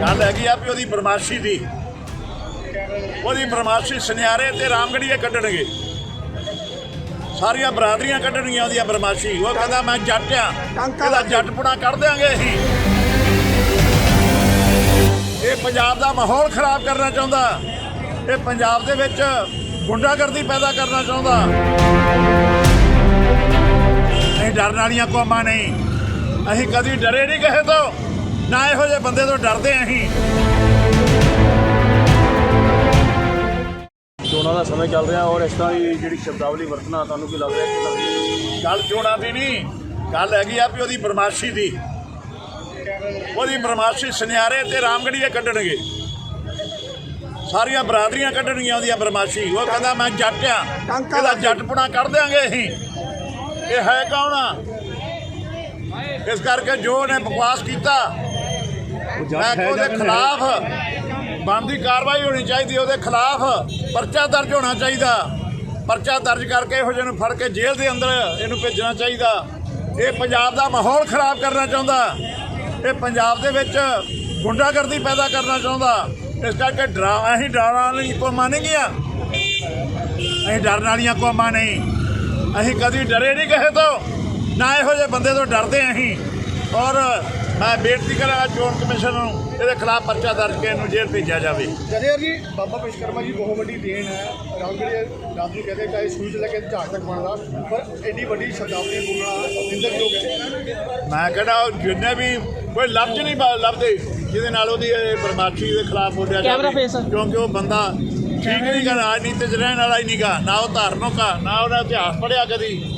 ਗੱਲ ਹੈਗੀ ਆ ਵੀ ਉਹਦੀ ਬਰਮਾਸ਼ੀ ਦੀ। ਉਹਦੀ ਬਰਮਾਸ਼ੀ ਸੁਨਿਆਰੇ ਤੇ ਰਾਮਗੜੀਏ ਕੱਢਣਗੇ। ਸਾਰੀਆਂ ਬਰਾਦਰੀਆਂ ਕੱਢਣਗੀਆਂ ਉਹਦੀਆਂ ਬਰਮਾਸ਼ੀ ਉਹ ਕਹਿੰਦਾ, ਮੈਂ ਜੱਟ ਆ। ਇਹਦਾ ਜੱਟਪੁਣਾ ਕੱਢ ਦਿਆਂਗੇ ਅਸੀਂ। ਇਹ ਪੰਜਾਬ ਦਾ ਮਾਹੌਲ ਖਰਾਬ ਕਰਨਾ ਚਾਹੁੰਦਾ। ਇਹ ਪੰਜਾਬ ਦੇ ਵਿੱਚ ਗੁੰਡਾਗਰਦੀ ਪੈਦਾ ਕਰਨਾ ਚਾਹੁੰਦਾ। ਡਰਨ ਵਾਲੀਆਂ ਕੌਮਾਂ ਨਹੀਂ ਅਸੀਂ ਕਦੀ ਡਰੇ ਨਹੀਂ ਕਿਸੇ ਤੋਂ। ਨਾ ਇਹੋ ਜਿਹੇ ਬੰਦੇ ਤੋਂ ਡਰਦੇ ਅਸੀਂ। ਚੋਣਾਂ ਦਾ ਸਮੇਂ ਚੱਲ ਰਿਹਾ ਔਰ ਇਸ ਤਰ੍ਹਾਂ ਦੀ ਜਿਹੜੀ ਸ਼ਬਦਾਵਲੀ ਵਰਤਣਾ ਤੁਹਾਨੂੰ ਕੀ ਲੱਗ ਰਿਹਾ? ਕਿ ਗੱਲ ਚੋਣਾਂ ਦੀ ਨਹੀਂ ਗੱਲ ਹੈਗੀ ਆ ਵੀ ਉਹਦੀ ਬਰਮਾਸ਼ੀ ਦੀ। ਉਹਦੀ ਬਰਮਾਸ਼ੀ ਸੁਨਿਆਰੇ ਤੇ ਰਾਮਗੜੀਏ ਕੱਢਣਗੇ। ਸਾਰੀਆਂ ਬਰਾਦਰੀਆਂ ਕੱਢਣਗੀਆਂ ਉਹਦੀਆਂ ਬਰਮਾਸ਼ੀ। ਉਹ ਕਹਿੰਦਾ ਮੈਂ ਜੱਟ ਆ। ਇਹਦਾ ਜੱਟਪੁਣਾ ਕੱਢ ਦਿਆਂਗੇ ਅਸੀਂ। ਇਹ ਹੈ ਕੌਣ ਆ? ਇਸ ਕਰਕੇ ਜੋ ਉਹਨੇ ਬਕਵਾਸ ਕੀਤਾ ਮੈਂ ਕਿਹਾ ਉਹਦੇ ਖਿਲਾਫ ਬਣਦੀ ਕਾਰਵਾਈ ਹੋਣੀ ਚਾਹੀਦੀ ਉਹਦੇ ਖਿਲਾਫ ਪਰਚਾ ਦਰਜ ਹੋਣਾ ਚਾਹੀਦਾ। ਪਰਚਾ ਦਰਜ ਕਰਕੇ ਇਹੋ ਜਿਹੇ ਨੂੰ ਫੜ ਕੇ ਜੇਲ੍ਹ ਦੇ ਅੰਦਰ ਇਹਨੂੰ ਭੇਜਣਾ ਚਾਹੀਦਾ। ਇਹ ਪੰਜਾਬ ਦਾ ਮਾਹੌਲ ਖਰਾਬ ਕਰਨਾ ਚਾਹੁੰਦਾ। ਇਹ ਪੰਜਾਬ ਦੇ ਵਿੱਚ ਗੁੰਡਾਗਰਦੀ ਪੈਦਾ ਕਰਨਾ ਚਾਹੁੰਦਾ। ਇਸ ਕਰਕੇ ਡਰਾ ਅਸੀਂ ਡਰਾਂ ਵਾਲੀ ਕੌਮਾਂ ਨਹੀਂ ਗਿਆ। ਅਸੀਂ ਡਰਨ ਵਾਲੀਆਂ ਕੌਮਾਂ ਨਹੀਂ। ਅਸੀਂ ਕਦੀ ਡਰੇ ਨਹੀਂ ਕਿਸੇ ਤੋਂ। ਨਾ ਇਹੋ ਜਿਹੇ ਬੰਦੇ ਤੋਂ ਡਰਦੇ ਅਸੀਂ। ਔਰ ਮੈਂ ਬੇਨਤੀ ਕਰਾਂਗਾ ਚੋਣ ਕਮਿਸ਼ਨ ਨੂੰ ਇਹਦੇ ਖਿਲਾਫ ਪਰਚਾ ਦਰਜ ਕੇ ਇਹਨੂੰ ਜੇਲ੍ਹ ਭੇਜਿਆ ਜਾਵੇ। ਜਦੇਰ ਜੀ ਬਾਬਾ ਵਿਸ਼ਕਰਮਾ ਜੀ ਬਹੁਤ ਵੱਡੀ ਦੇਣ ਹੈ। ਰਾਮਗੜੀਏ ਰਾਤ ਨੂੰ ਕਹਿੰਦੇ ਚਾਹੇ ਸੂਈ ਚ ਲੈ ਕੇ ਝਾੜ ਤੱਕ ਬਣਦਾ। ਪਰ ਐਡੀ ਵੱਡੀ ਸ਼ਬਦਾਵਲੀ ਬੋਲਣਾ ਨਿੰਦਣਯੋਗ ਹੈ। ਮੈਂ ਕਹਿੰਦਾ ਉਹ ਜਿੰਨੇ ਵੀ ਕੋਈ ਲਫ਼ਜ਼ ਨਹੀਂ ਲੱਭਦੇ ਜਿਹਦੇ ਨਾਲ ਉਹਦੀ ਬਰਮਾਸ਼ੀ ਦੇ ਖਿਲਾਫ ਬੋਲਿਆ ਜਾਵੇ। ਕਿਉਂਕਿ ਉਹ ਬੰਦਾ ਠੀਕ ਨਹੀਂ ਗਾ, ਰਾਜਨੀਤੀ 'ਚ ਰਹਿਣ ਵਾਲਾ ਹੀ ਨਹੀਂ ਗਾ, ਨਾ ਉਹ ਧਾਰਮਿਕ ਆ ਨਾ ਉਹਦਾ ਇਤਿਹਾਸ ਪੜਿਆ ਕਦੀ।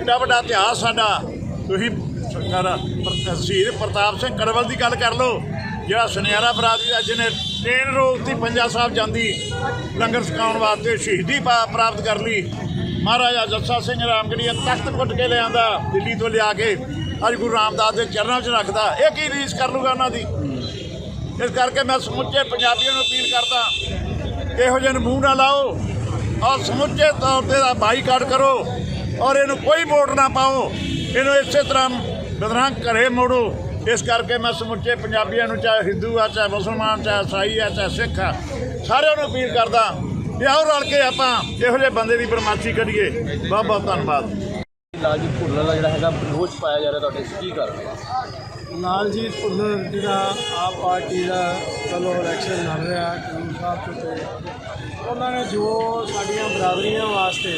ਏਡਾ ਵੱਡਾ ਇਤਿਹਾਸ ਸਾਡਾ। ਤੁਸੀਂ ਸ਼ਹੀਦ ਪ੍ਰਤਾਪ ਸਿੰਘ ਕੜਵਲ ਦੀ ਗੱਲ ਕਰ ਲਓ, ਜਿਹੜਾ ਸੁਨਿਆਰਾ ਬਰਾਦਰੀ ਦਾ, ਜਿਹਨੇ ਟ੍ਰੇਨ ਰੋਕਤੀ, ਪੰਜਾ ਸਾਹਿਬ ਜਾਂਦੀ, ਲੰਗਰ ਛਕਾਉਣ ਵਾਸਤੇ ਸ਼ਹੀਦੀ ਪਾ- ਪ੍ਰਾਪਤ ਕਰ ਲਈ। ਮਹਾਰਾਜਾ ਜੱਸਾ ਸਿੰਘ ਰਾਮਗੜੀਆ ਤਖਤ ਕੁੱਟ ਕੇ ਲਿਆਂਦਾ ਦਿੱਲੀ ਤੋਂ ਲਿਆ ਕੇ, ਅੱਜ ਗੁਰੂ ਰਾਮਦਾਸ ਦੇ ਚਰਨਾਂ 'ਚ ਰੱਖਦਾ। ਇਹ ਕੀ ਰੀਸ ਕਰ ਲੂਗਾ ਉਹਨਾਂ ਦੀ? ਇਸ ਕਰਕੇ ਮੈਂ ਸਮੁੱਚੇ ਪੰਜਾਬੀਆਂ ਨੂੰ ਅਪੀਲ ਕਰਦਾ ਇਹੋ ਜਿਹੇ ਨੂੰ ਮੂੰਹ ਨਾ ਲਾਓ। ਔਰ ਸਮੁੱਚੇ ਤੌਰ ਤੇ ਦਾ ਬਾਈਕਾਟ ਕਰੋ ਔਰ ਇਹਨੂੰ ਕੋਈ ਵੋਟ ਨਾ ਪਾਓ। ਇਹਨੂੰ ਇਸੇ ਤਰ੍ਹਾਂ ਬਦਨਾਮ ਘਰੇ ਮੋੜੋ। ਇਸ ਕਰਕੇ ਮੈਂ ਸਮੁੱਚੇ ਪੰਜਾਬੀਆਂ ਨੂੰ, ਚਾਹੇ ਹਿੰਦੂ ਆ, ਚਾਹੇ ਮੁਸਲਮਾਨ, ਚਾਹੇ ਈਸਾਈ ਆ, ਚਾਹੇ ਸਿੱਖ ਆ, ਸਾਰਿਆਂ ਨੂੰ ਅਪੀਲ ਕਰਦਾ ਕਿ ਆਓ ਰਲ ਕੇ ਆਪਾਂ ਇਹੋ ਜਿਹੇ ਬੰਦੇ ਦੀ ਬਰਮਾਸ਼ੀ ਕੱਢੀਏ ਬਹੁਤ ਬਹੁਤ ਧੰਨਵਾਦ ਲਾਲਜੀਤ ਭੁੱਲਰ ਦਾ ਜਿਹੜਾ ਹੈਗਾ ਦੋਸ਼ ਪਾਇਆ ਜਾ ਰਿਹਾ ਤੁਹਾਡੇ, ਕੀ ਕਰ ਰਹੇ ਲਾਲਜੀਤ ਭੁੱਲਰ ਦਾ ਆਪ ਪਾਰਟੀ ਦਾ ਚਲੋ ਇਲੈਕਸ਼ਨ ਲੜ ਰਿਹਾ ਕਾਨੂੰਨ ਸਾਹਿਬ ਤੋਂ ਉਹਨਾਂ ਨੇ ਜੋ ਸਾਡੀਆਂ ਬਰਾਬਰੀਆਂ ਵਾਸਤੇ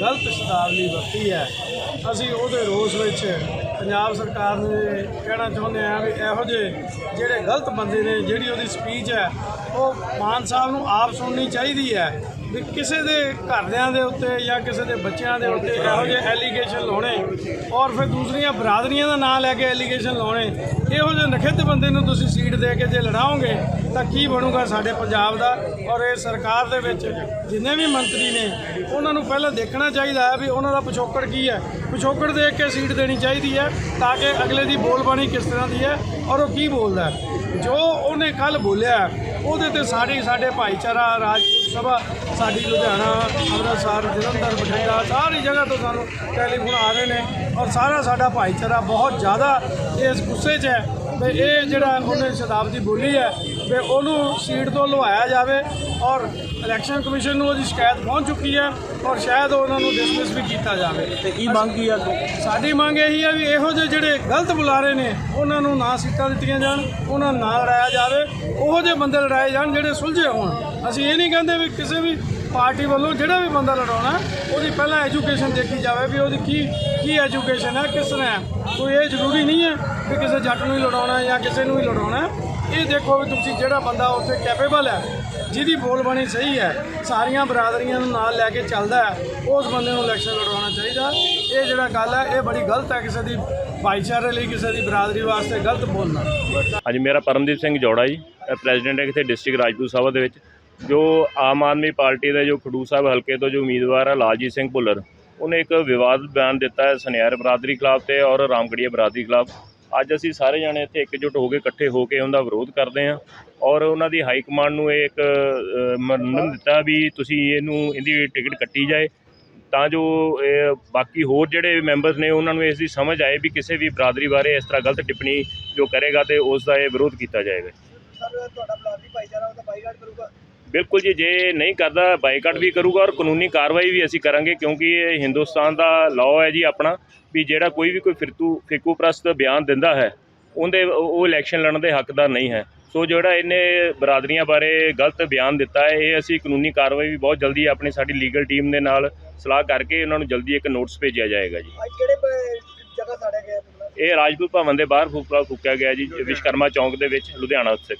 ਗਲਤ ਸ਼ਬਦਾਵਲੀ ਵਰਤੀ ਹੈ, ਅਸੀਂ ਉਹਦੇ ਰੋਸ ਵਿੱਚ ਪੰਜਾਬ ਸਰਕਾਰ ਨੂੰ ਕਹਿਣਾ ਚਾਹੁੰਦੇ ਹਾਂ ਵੀ ਇਹੋ ਜਿਹੇ ਜਿਹੜੇ ਗਲਤ ਬੰਦੇ ਨੇ, ਜਿਹੜੀ ਉਹਦੀ ਸਪੀਚ ਹੈ, ਉਹ ਮਾਨ ਸਾਹਿਬ ਨੂੰ ਆਪ ਸੁਣਨੀ ਚਾਹੀਦੀ ਹੈ ਵੀ ਕਿਸੇ ਦੇ ਘਰਦਿਆਂ ਦੇ ਉੱਤੇ ਜਾਂ ਕਿਸੇ ਦੇ ਬੱਚਿਆਂ ਦੇ ਉੱਤੇ ਇਹੋ ਜਿਹੇ ਐਲੀਗੇਸ਼ਨ ਲਾਉਣੇ ਔਰ ਫਿਰ ਦੂਸਰੀਆਂ ਬਰਾਦਰੀਆਂ ਦਾ ਨਾਂ ਲੈ ਕੇ ਐਲੀਗੇਸ਼ਨ ਲਾਉਣੇ, ਇਹੋ ਜਿਹੇ ਨਖਿੱਧ ਬੰਦੇ ਨੂੰ ਤੁਸੀਂ ਸੀਟ ਦੇ ਕੇ ਜੇ ਲੜਾਓਗੇ ਤਾਂ ਕੀ ਬਣੂਗਾ ਸਾਡੇ ਪੰਜਾਬ ਦਾ? ਔਰ ਇਹ ਸਰਕਾਰ ਦੇ ਵਿੱਚ ਜਿੰਨੇ ਵੀ ਮੰਤਰੀ ਨੇ, ਉਹਨਾਂ ਨੂੰ ਪਹਿਲਾਂ ਦੇਖਣਾ ਚਾਹੀਦਾ ਹੈ ਵੀ ਉਹਨਾਂ ਦਾ ਪਿਛੋਕੜ ਕੀ ਹੈ। ਪਿਛੋਕੜ ਦੇਖ ਕੇ ਸੀਟ ਦੇਣੀ ਚਾਹੀਦੀ ਹੈ ਤਾਂ ਕਿ ਅਗਲੇ ਦੀ ਬੋਲਬਾਣੀ ਕਿਸ ਤਰ੍ਹਾਂ ਦੀ ਹੈ ਔਰ ਉਹ ਕੀ ਬੋਲਦਾ ਜੋ ਉਹਨੇ ਕੱਲ ਬੋਲਿਆ, ਉਹਦੇ ਤੇ ਸਾਡੀ, ਸਾਡੇ ਭਾਈਚਾਰਾ, ਰਾਜਪੂਤ ਸਭਾ, ਸਾਡੀ ਲੁਧਿਆਣਾ, ਅੰਮ੍ਰਿਤਸਰ, ਜਲੰਧਰ, ਬਠਿੰਡਾ, ਸਾਰੀ ਜਗ੍ਹਾ ਤੋਂ ਸਾਨੂੰ ਟੈਲੀਫੋਨ ਆ ਰਹੇ ਨੇ ਔਰ ਸਾਰਾ ਸਾਡਾ ਭਾਈਚਾਰਾ ਬਹੁਤ ਜ਼ਿਆਦਾ ਇਸ ਗੁੱਸੇ 'ਚ ਹੈ। ਤੇ ਇਹ ਜਿਹੜਾ ਉਹਨੇ ਸ਼ਤਾਬਦੀ ਬੋਲੀ ਹੈ ਤੇ ਉਹਨੂੰ ਸੀਟ ਤੋਂ ਲਵਾਇਆ ਜਾਵੇ ਔਰ ਇਲੈਕਸ਼ਨ ਕਮਿਸ਼ਨ ਨੂੰ ਉਹਦੀ ਸ਼ਿਕਾਇਤ ਪਹੁੰਚ ਚੁੱਕੀ ਹੈ ਔਰ ਸ਼ਾਇਦ ਉਹਨਾਂ ਨੂੰ ਡਿਸਮਿਸ ਵੀ ਕੀਤਾ ਜਾਵੇ। ਤੇ ਕੀ ਮੰਗ ਕੀ ਆ? ਸਾਡੀ ਮੰਗ ਇਹੀ ਹੈ ਵੀ ਇਹੋ ਜਿਹੇ ਜਿਹੜੇ ਗਲਤ ਬੁਲਾਰੇ ਨੇ ਉਹਨਾਂ ਨੂੰ ਨਾ ਸੀਟਾਂ ਦਿੱਤੀਆਂ ਜਾਣ ਉਹਨਾਂ ਨੂੰ ਨਾ ਲੜਾਇਆ ਜਾਵੇ। ਉਹੋ ਜਿਹੇ ਬੰਦੇ ਲੜਾਏ ਜਾਣ ਜਿਹੜੇ ਸੁਲਝੇ ਹੋਣ। ਅਸੀਂ ਇਹ ਨਹੀਂ ਕਹਿੰਦੇ ਵੀ ਕਿਸੇ ਵੀ ਪਾਰਟੀ ਵੱਲੋਂ ਜਿਹੜਾ ਵੀ ਬੰਦਾ ਲੜਾਉਣਾ ਉਹਦੀ ਪਹਿਲਾਂ ਐਜੂਕੇਸ਼ਨ ਦੇਖੀ ਜਾਵੇ ਵੀ ਉਹਦੀ ਕੀ ਕੀ ਐਜੂਕੇਸ਼ਨ ਹੈ ਕਿਸ ਤਰ੍ਹਾਂ ਹੈ। ਕੋਈ ਇਹ ਜ਼ਰੂਰੀ ਨਹੀਂ ਹੈ ਕਿ ਕਿਸੇ ਜੱਟ ਨੂੰ ਹੀ ਲੜਾਉਣਾ ਜਾਂ ਕਿਸੇ ਨੂੰ ਹੀ ਲੜਾਉਣਾ। ਇਹ ਦੇਖੋ ਵੀ ਤੁਸੀਂ ਜਿਹੜਾ ਬੰਦਾ ਉੱਥੇ ਕੈਪੇਬਲ ਹੈ, ਜਿਹਦੀ ਬੋਲਬਾਣੀ ਸਹੀ ਹੈ, ਸਾਰੀਆਂ ਬਰਾਦਰੀਆਂ ਨੂੰ ਨਾਲ ਲੈ ਕੇ ਚੱਲਦਾ ਹੈ, ਉਸ ਬੰਦੇ ਨੂੰ ਇਲੈਕਸ਼ਨ ਲੜਵਾਉਣਾ ਚਾਹੀਦਾ। ਇਹ ਜਿਹੜਾ ਗੱਲ ਹੈ, ਇਹ ਬੜੀ ਗਲਤ ਹੈ ਕਿਸੇ ਦੀ ਭਾਈਚਾਰੇ ਲਈ, ਕਿਸੇ ਦੀ ਬਰਾਦਰੀ ਵਾਸਤੇ ਗਲਤ ਬੋਲਣਾ। ਹਾਂਜੀ, ਮੇਰਾ ਪਰਮਦੀਪ ਸਿੰਘ ਜੋੜਾ ਜੀ ਪ੍ਰੈਜ਼ੀਡੈਂਟ ਹੈ ਇੱਥੇ ਡਿਸਟ੍ਰਿਕਟ ਰਾਜਪੂਤ ਸਭਾ ਦੇ ਵਿੱਚ, ਜੋ ਆਮ ਆਦਮੀ ਪਾਰਟੀ ਦੇ ਜੋ ਖਡੂਰ ਸਾਹਿਬ ਹਲਕੇ ਤੋਂ ਜੋ ਉਮੀਦਵਾਰ ਹੈ, ਲਾਲਜੀਤ ਸਿੰਘ ਭੁੱਲਰ, ਉਹਨੇ ਇੱਕ ਵਿਵਾਦ ਬਿਆਨ ਦਿੱਤਾ ਹੈ, ਸੁਨਿਆਰ ਬਰਾਦਰੀ ਖਿਲਾਫ ਤੇ ਔਰ ਰਾਮਗੜੀਆ ਬਰਾਦਰੀ ਖਿਲਾਫ। ਅੱਜ ਅਸੀਂ ਸਾਰੇ ਜਾਣੇ ਇੱਥੇ ਇਕਜੁੱਟ ਹੋ ਕੇ ਇਕੱਠੇ ਹੋ ਕੇ ਉਹਦਾ ਵਿਰੋਧ ਕਰਦੇ ਹਾਂ ਔਰ ਉਹਨਾਂ ਦੀ ਹਾਈ ਕਮਾਂਡ ਨੂੰ ਇਹ ਇੱਕ ਅ, ਮੰਨਣ ਦਿੱਤਾ ਵੀ ਤੁਸੀਂ ਇਹਨੂੰ ਇਹਦੀ ਟਿਕਟ ਕੱਟੀ ਜਾਏ। ਤਾਂ ਜੋ ਬਾਕੀ ਹੋਰ ਜਿਹੜੇ ਮੈਂਬਰਸ ਨੇ ਉਹਨਾਂ ਨੂੰ ਇਸ ਦੀ ਸਮਝ ਆਏ ਵੀ ਕਿਸੇ ਵੀ ਬਰਾਦਰੀ ਬਾਰੇ ਇਸ ਤਰ੍ਹਾਂ ਗਲਤ ਟਿੱਪਣੀ ਜੋ ਕਰੇਗਾ ਤੇ ਉਸ ਦਾ ਇਹ ਵਿਰੋਧ ਕੀਤਾ ਜਾਏਗਾ। ਸਰ ਤੁਹਾਡਾ ਬਲਾਦੀ ਭਾਈਚਾਰਾ ਉਹਦਾ ਬਾਈਕਾਟ ਕਰੂਗਾ। ਬਿਲਕੁਲ ਜੀ ਜੇ ਨਹੀਂ ਕਰਦਾ ਬਾਈਕਾਟ ਵੀ ਕਰੂਗਾ ਔਰ ਕਾਨੂੰਨੀ ਕਾਰਵਾਈ ਵੀ ਅਸੀਂ ਕਰਾਂਗੇ ਕਿਉਂਕਿ ਇਹ ਹਿੰਦੁਸਤਾਨ ਦਾ ਲਾਅ ਹੈ ਜੀ ਆਪਣਾ ਵੀ ਜਿਹੜਾ ਕੋਈ ਵੀ ਕੋਈ ਫਿਰਤੂ ਫਿਕੂ ਪ੍ਰਸਤ ਬਿਆਨ ਦਿੰਦਾ ਹੈ ਉਹਦੇ ਉਹ ਇਲੈਕਸ਼ਨ ਲੜਨ ਦੇ ਹੱਕਦਾਰ ਨਹੀਂ ਹੈ। ਸੋ ਜਿਹੜਾ ਇਹਨੇ ਬਰਾਦਰੀਆਂ ਬਾਰੇ ਗਲਤ ਬਿਆਨ ਦਿੱਤਾ ਹੈ ਇਹ ਅਸੀਂ ਕਾਨੂੰਨੀ ਕਾਰਵਾਈ ਵੀ ਬਹੁਤ ਜਲਦੀ ਆਪਣੀ ਸਾਡੀ ਲੀਗਲ ਟੀਮ ਦੇ ਨਾਲ ਸਲਾਹ ਕਰਕੇ ਉਹਨਾਂ ਨੂੰ ਜਲਦੀ ਇੱਕ ਨੋਟਿਸ ਭੇਜਿਆ ਜਾਏਗਾ ਜੀ। ਅੱਜ ਕਿਹੜੇ ਪ- ਜਗ੍ਹਾ ਸਾੜਿਆ ਗਿਆ ਮਤਲਬ? ਇਹ ਰਾਜਪੂਤ ਭਵਨ ਦੇ ਬਾਹਰ ਫੂਕਾ ਫੂਕਿਆ ਗਿਆ ਜੀ ਵਿਸ਼ਕਰਮਾ ਚੌਂਕ ਦੇ ਵਿੱਚ ਲੁਧਿਆਣਾ ਸਥਿਤ